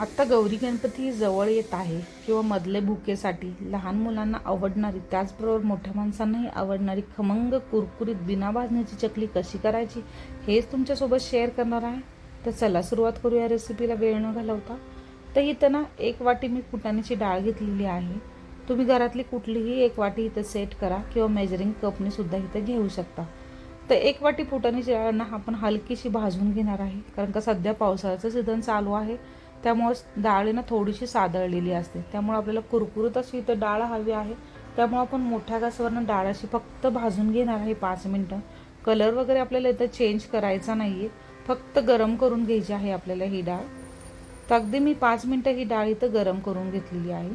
आत्ता गौरी गणपती जवळ येत आहे किंवा मधले भुकेसाठी लहान मुलांना आवडणारी त्याचबरोबर मोठ्या माणसांनाही आवडणारी खमंग कुरकुरीत बिना भाजण्याची चकली कशी करायची हेच तुमच्यासोबत शेअर करणार आहे. तर चला सुरुवात करूया रेसिपीला वेळ न घालवता. तर इथं ना एक वाटी मी कुटाण्याची डाळ घेतलेली आहे. तुम्ही घरातली कुठलीही एक वाटी इथं सेट करा किंवा मेजरिंग कपने सुद्धा इथं घेऊ शकता. तर एक वाटी फुटाण्याची डाळ ना आपण हलकीशी भाजून घेणार आहे कारण का सध्या पावसाळ्याचं सीझन चालू आहे. त्यामुळं डाळ ना थोडीशी सादळलेली असते. त्यामुळे आपल्याला कुरकुरीत अशी इथं डाळ हवी आहे. त्यामुळं आपण मोठ्या गॅसवरनं डाळ अशी फक्त भाजून घेणार आहे पाच मिनटं. कलर वगैरे आपल्याला इथं चेंज करायचा नाही आहे फक्त गरम करून घ्यायची आहे आपल्याला ही डाळ. तर अगदी मी पाच मिनटं ही डाळ इथं गरम करून घेतलेली आहे.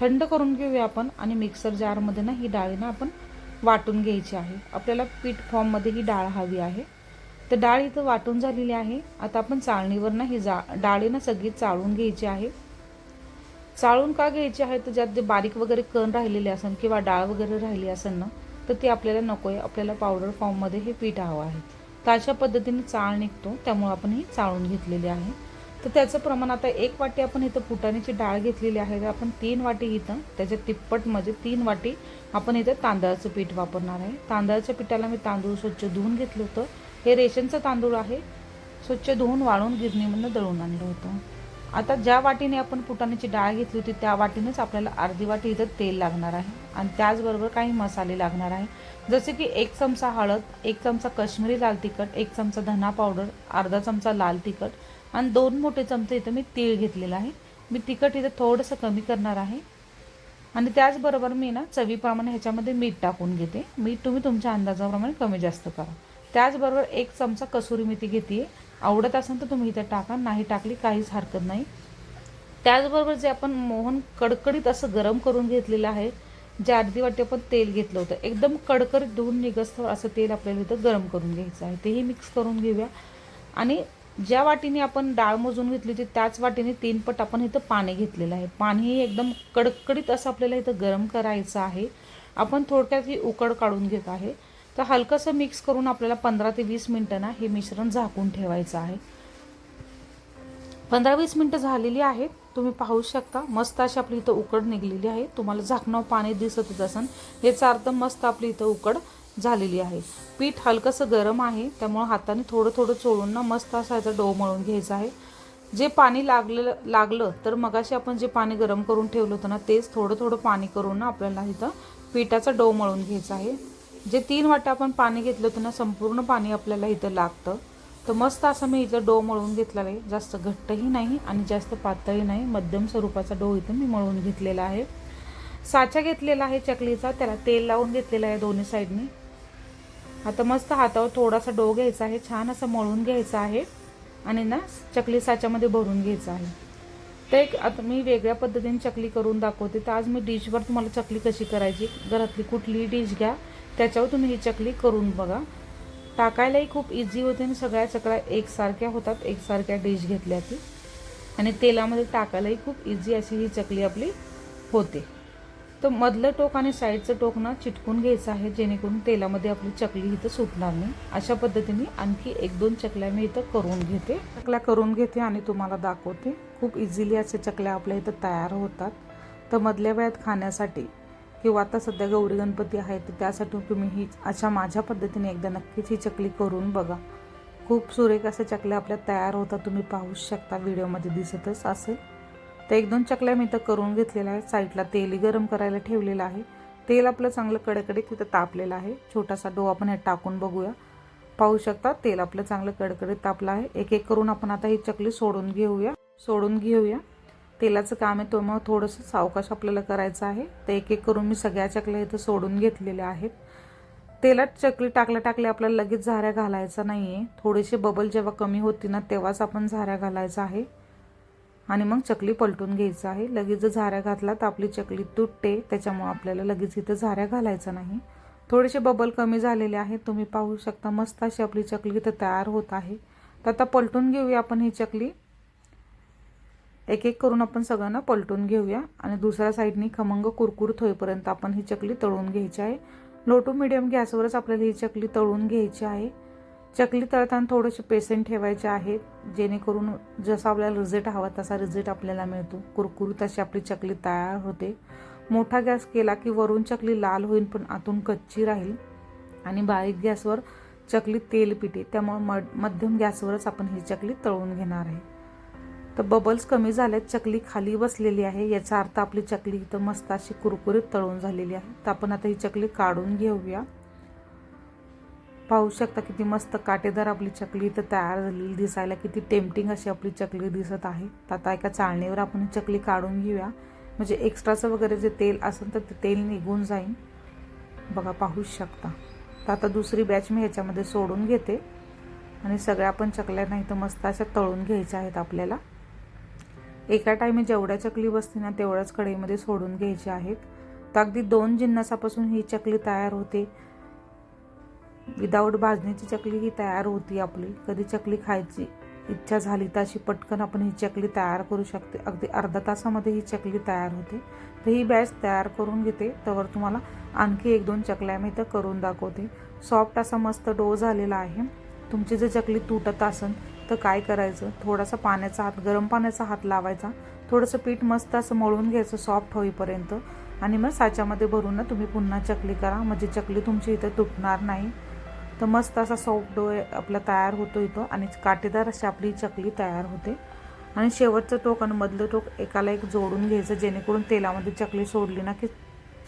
थंड करून घेऊया आपण आणि मिक्सर जारमध्ये ना ही डाळी ना आपण वाटून घ्यायची आहे. आपल्याला पीठ फॉर्ममध्ये ही डाळ हवी आहे. तर डाळ इथं वाटून झालेली आहे. आता आपण चाळणीवर ना ही जा डाळीनं सगळी चाळून घ्यायची आहे. चाळून का घ्यायची आहे? तर ज्यात जे बारीक वगैरे कण राहिलेले असेल किंवा डाळ वगैरे राहिली असेल ना तर ती आपल्याला नको आहे आपल्याला पावडर फॉर्ममध्ये हे पीठ हवं आहे. तर अशा पद्धतीने चाळ निघतो. त्यामुळे आपण ही चाळून घेतलेली आहे. तर त्याचं प्रमाण आता एक वाटी आपण इथं फुटाण्याची डाळ घेतलेली आहे. तर आपण तीन वाटी इथं त्याच्या तिप्पट म्हणजे तीन वाटी आपण इथं तांदळाचं पीठ वापरणार आहे. तांदळाच्या पिठाला मी तांदूळ स्वच्छ धुवून घेतलं होतं. हे रेशनचं तांदूळ आहे. स्वच्छ धुवून वाळून गिरणीमधनं दळून आणलं होतं. आता ज्या वाटीने आपण फुटाण्याची डाळ घेतली होती त्या वाटीनेच आपल्याला अर्धी वाटी इथं तेल लागणार आहे. आणि त्याचबरोबर काही मसाले लागणार आहे. जसे की एक चमचा हळद एक चमचा काश्मीरी लाल तिखट एक चमचा धना पावडर अर्धा चमचा लाल तिखट आणि दोन मोठे चमचे इथं मी तीळ घेतलेलं आहे. मी तिखट इथं थोडंसं कमी करणार आहे. आणि त्याचबरोबर मी ना चवीप्रमाणे ह्याच्यामध्ये मीठ टाकून घेते. मीठ तुम्ही तुमच्या अंदाजाप्रमाणे कमी जास्त करा. त्याचबरोबर एक चमचा कसुरी मेथी घेते. आवडत असेल तर तुम्ही इथं टाका नाही टाकली काहीच हरकत नाही. त्याचबरोबर जे आपण मोहन कडकडीत असं गरम करून घेतलेलं आहे ज्या अर्धी वाटी आपण तेल घेतलं होतं एकदम कडकडीत धुवून निघस्तवर असं तेल आपल्याला इथं गरम करून घ्यायचं आहे. तेही मिक्स करून घेऊया. आणि ज्या वाटीने आपण डाळ मोजून घेतली होती त्याच वाटीने तीन पट आपण इथं पाणी घेतलेलं आहे. पाणी एकदम कडकडीत असं आपल्याला इथं गरम करायचं आहे. आपण थोडक्यात ही उकड काढून घेत आहे. तर हलकंसं मिक्स करून आपल्याला पंधरा ते वीस मिनटं ना हे मिश्रण झाकून ठेवायचं आहे. पंधरा वीस मिनटं झालेली आहेत. तुम्ही पाहू शकता मस्त अशी आपली इथं उकड निघलेली आहे. तुम्हाला झाकणं पाणी दिसतच असेल याचा अर्थ मस्त आपली इथं उकड झालेली आहे. पीठ हलकंसं गरम आहे. त्यामुळं हाताने थोडं थोडं चोळून ना मस्त असा याचा डो मळून घ्यायचा आहे. जे पाणी लागलेलं लागलं तर मगाशी आपण जे पाणी गरम करून ठेवलं होतं ना तेच थोडं थोडं पाणी करून ना आपल्याला इथं पिठाचा डो मळून घ्यायचा आहे. जे तीन वाटा आपण पाणी घेतलं होतं ना संपूर्ण पाणी आपल्याला इथं लागतं. तर मस्त असं मी इथं डो मळून घेतलेला आहे. जास्त घट्टही नाही आणि जास्त पातळही नाही. मध्यम स्वरूपाचा डो इथं मी मळून घेतलेला आहे. साचा घेतलेला आहे चकलीचा. त्याला तेल लावून घेतलेलं आहे दोन्ही साईडनी. आता मस्त हातावर थोडासा डो घ्यायचा आहे. छान असं मळून घ्यायचा आहे. आणि ना चकली साच्यामध्ये भरून घ्यायचं आहे. तर एक आता मी वेगळ्या पद्धतीने चकली करून दाखवते. तर आज मी डिशवर तुम्हाला चकली कशी करायची? घरातली कुठलीही डिश घ्या. त्याच्यावर तुम्ही ही चकली करून बघा. टाकायलाही खूप इझी होते आणि सगळ्या चकल्या एकसारख्या होतात एकसारख्या डिश घेतल्या की आणि तेलामध्ये टाकायलाही खूप इझी अशी ही चकली आपली होते. तर मधलं टोक आणि साईडचं टोक ना चिटकून घ्यायचं आहे जेणेकरून तेलामध्ये आपली चकली इथं सुटणार नाही. अशा पद्धतीने आणखी एक दोन चकल्या मी इथं करून घेते. चकल्या करून घेते आणि तुम्हाला दाखवते. खूप इझिली असे चकल्या आपल्या इथं तयार होतात. तर मधल्या वेळात खाण्यासाठी किंवा आता सध्या गौरी गणपती आहे तर त्यासाठी तुम्ही ही अशा माझ्या पद्धतीने एकदा नक्कीच ही चकली करून बघा. खूप सुरेख अशा चकल्या आपल्या तयार होतात तुम्ही पाहू शकता व्हिडिओमध्ये दिसतच असेल. तर एक दोन चकल्या मी इथं करून घेतलेल्या आहेत साईडला तेलही गरम करायला ठेवलेलं आहे. तेल आपलं चांगलं कडकडीत तिथं तापलेलं आहे. छोटासा डो आपण हे टाकून बघूया. पाहू शकता तेल आपलं चांगलं कडकडीत तापलं आहे. एक एक करून आपण आता ही चकली सोडून घेऊया. सोडून घेऊया. तेलाचं काम आहे तो मग थोडंसं सावकाश आपल्याला करायचं आहे. तर एक एक करून मी सगळ्या चकल्या इथं सोडून घेतलेल्या आहेत. तेलात चकली टाकल्या टाकल्या आपल्याला लगेच झाऱ्या घालायचा नाही आहे थोडेसे बबल जेव्हा कमी होती ना तेव्हाच आपण झाऱ्या घालायचा आहे. आणि मग चकली पलटून घ्यायचं आहे. लगेच जर झाऱ्या घातला तर आपली चकली तुटते त्याच्यामुळं आपल्याला लगेच इथं झाऱ्या घालायचा नाही. थोडेसे बबल कमी झालेले आहेत. तुम्ही पाहू शकता मस्त अशी आपली चकली इथं तयार होत आहे. तर आता पलटून घेऊया आपण ही चकली. एक एक करून आपण सगळ्यांना पलटून घेऊया. आणि दुसऱ्या साईडनी खमंग कुरकुरीत होईपर्यंत आपण ही चकली तळून घ्यायची आहे. लो टू मिडियम गॅसवरच आपल्याला ही चकली तळून घ्यायची आहे. चकली तळताना थोडेसे पेशंट ठेवायचे आहेत जेणेकरून जसा आपल्याला रिझल्ट हवा तसा रिझल्ट आपल्याला मिळतो. कुरकुरीत अशी आपली चकली तयार होते. मोठा गॅस केला की वरून चकली लाल होईल पण आतून कच्ची राहील. आणि बारीक गॅसवर चकली तेल पिटे त्यामुळे मध्यम गॅसवरच आपण ही चकली तळून घेणार आहे. तर बबल्स कमी झाल्यात चकली खाली बसलेली आहे. याचा अर्थ आपली चकली इथं मस्त अशी कुरकुरीत तळून झालेली आहे. तर आपण आता ही चकली काढून घेऊया. पाहू शकता किती मस्त काटेदार आपली चकली इथं तयार झालेली दिसायला किती टेम्पटिंग अशी आपली चकली दिसत आहे. तर आता एका चाळणीवर आपण ही चकली काढून घेऊया. म्हणजे एक्स्ट्राचं वगैरे जे तेल असेल तर ते तेल निघून जाईल. बघा पाहू शकता. तर आता दुसरी बॅच मी ह्याच्यामध्ये सोडून घेते. आणि सगळ्या आपण चकल्या नाही तर मस्त अशा तळून घ्यायच्या आहेत आपल्याला. एका टायमी जेवढ्या चकली बसते ना तेवढ्याच कढईमध्ये सोडून घ्यायची आहेत. तर अगदी दोन जिन्नसापासून ही चकली तयार होते. विदाऊट भाजणीची चकली ही तयार होती आपली. कधी चकली खायची इच्छा झाली तर अशी पटकन आपण ही चकली तयार करू शकते. अगदी अर्धा तासामध्ये ही चकली तयार होते. तर ही बॅच तयार करून घेते. तर तुम्हाला आणखी एक दोन चकल्या मी तर करून दाखवते. सॉफ्ट असा मस्त डो झालेला आहे. तुमची जर चकली तुटत असेल तर काय करायचं? थोडासा पाण्याचा हात गरम पाण्याचा हात लावायचा. थोडंसं पीठ मस्त असं मळून घ्यायचं सॉफ्ट होईपर्यंत. आणि मग साच्यामध्ये भरून ना तुम्ही पुन्हा चकली करा. म्हणजे चकली तुमची इथं तुटणार नाही. तर मस्त असा सॉफ्ट डो आपला तयार होतो इथं. आणि काटेदार अशी आपली चकली तयार होते. आणि शेवटचं टोक आणि मधलं टोक एकाला एक जोडून घ्यायचं जेणेकरून तेलामध्ये चकली सोडली ना की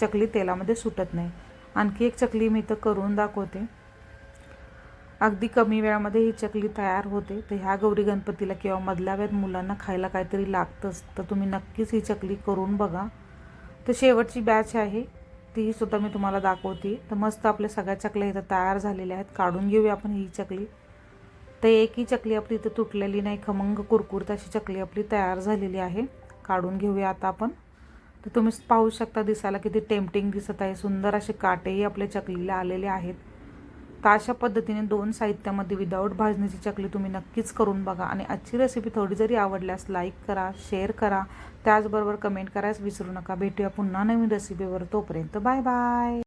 चकली तेलामध्ये सुटत नाही. आणखी एक चकली मी इथं करून दाखवते. अगदी कमी वेळामध्ये ही चकली तयार होते. तर ह्या गौरी गणपतीला किंवा मधल्या वेळेत मुलांना खायला काहीतरी लागतंच तर तुम्ही नक्कीच ही चकली करून बघा. तर शेवटची बॅच आहे. ती सुद्धा मी तुम्हाला दाखवते. तर मस्त आपल्या सगळ्या चकल्या इथं तयार झालेल्या आहेत. काढून घेऊया आपण ही चकली. तर एकही चकली आपली इथं तुटलेली नाही. खमंग कुरकुरत अशी चकली आपली तयार झालेली आहे. काढून घेऊया आता आपण. तर तुम्ही पाहू शकता दिसायला किती टेम्पटिंग दिसत आहे. सुंदर असे काटेही आपल्या चकलीला आलेले आहेत. तर अशा पद्धतीने दोन साहित्यामध्ये विदाऊट भाजणीची चकली तुम्ही नक्कीच करून बघा. आणि आजची रेसिपी थोडी जरी आवडल्यास लाईक करा शेअर करा. त्याचबरोबर कमेंट करायस विसरू नका. भेटूया पुन्हा नवीन रेसिपीवर तोपर्यंत. Bye bye